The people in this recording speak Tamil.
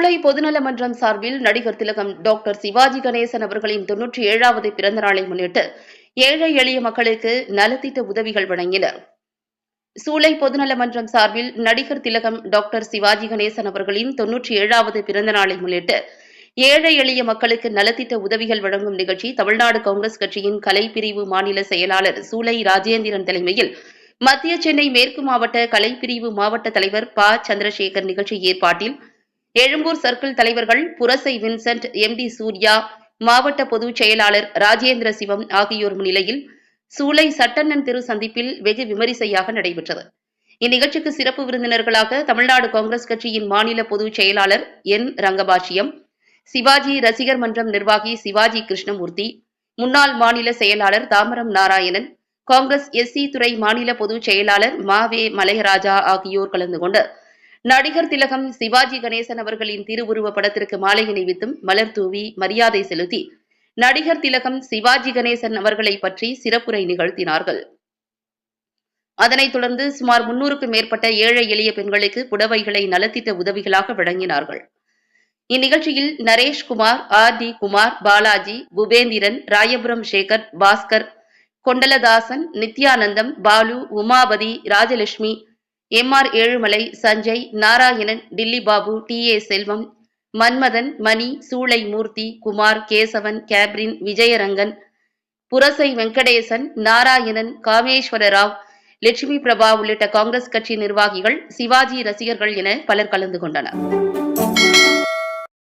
சூளை பொதுநல மன்றம் சார்பில் நடிகர் திலகம் டாக்டர் சிவாஜி கணேசன் அவர்களின் தொன்னூற்றி ஏழாவது பிறந்த நாளை முன்னிட்டு ஏழை எளிய மக்களுக்கு நலத்திட்ட உதவிகள் வழங்கினர். சூளை பொதுநல மன்றம் சார்பில் நடிகர் திலகம் டாக்டர் சிவாஜி கணேசன் அவர்களின் தொன்னூற்றி ஏழாவது பிறந்த நாளை முன்னிட்டு ஏழை எளிய மக்களுக்கு நலத்திட்ட உதவிகள் வழங்கும் நிகழ்ச்சி தமிழ்நாடு காங்கிரஸ் கட்சியின் கலைப்பிரிவு மாநில செயலாளர் சூளை ராஜேந்திரன் தலைமையில் மத்திய சென்னை மேற்கு மாவட்ட கலைப்பிரிவு மாவட்ட தலைவர் ப. சந்திரசேகர் நிகழ்ச்சி ஏற்பாட்டில் எழும்பூர் சர்க்கிள் தலைவர்கள் Purasai Vincent M D Surya மாவட்ட பொதுச் செயலாளர் ராஜேந்திர சிவம் ஆகியோர் முன்னிலையில் சூளை சட்டண்ணன் திரு சந்திப்பில் வெகு விமரிசையாக நடைபெற்றது. இந்நிகழ்ச்சிக்கு சிறப்பு விருந்தினர்களாக தமிழ்நாடு காங்கிரஸ் கட்சியின் மாநில பொதுச் செயலாளர் என் ரங்கபாஷ்யம் சிவாஜி ரசிகர் மன்றம் நிர்வாகி சிவாஜி கிருஷ்ணமூர்த்தி முன்னாள் மாநில செயலாளர் தாமரம் நாராயணன் காங்கிரஸ் எஸ்சி துறை மாநில பொதுச் செயலாளர் மா வே மலையராஜா ஆகியோர் கலந்து கொண்டு நடிகர் திலகம் சிவாஜி கணேசன் அவர்களின் திருவுருவ படத்திற்கு மாலை அணிவித்தும் மலர் தூவி மரியாதை செலுத்தி நடிகர் திலகம் சிவாஜி கணேசன் அவர்களை பற்றி சிறப்புரை நிகழ்த்தினார்கள். அதனைத் தொடர்ந்து சுமார் முன்னூறுக்கும் மேற்பட்ட ஏழை எளிய பெண்களுக்கு புடவைகளை நலத்திட்ட உதவிகளாக வழங்கினார்கள். இந்நிகழ்ச்சியில் Nareshkumar R D Kumar Balaji Bupendran Royapuram Sekar Baskar Kondaladasan Nithyanandam Balu Umapathi Rajalakshmi M R Ezhumalai Sanjay Narayanan Dilli Babu T A Selvam Manmadhan Mani Choolai Moorthy Kumar Kesavan கேப்ரின் Vijayarangan Purasai Venkatesan Narayanan Kameshwara Rao Lakshmi Prabha உள்ளிட்ட காங்கிரஸ் கட்சி நிர்வாகிகள் சிவாஜி ரசிகர்கள் என பலர் கலந்து கொண்டனர்.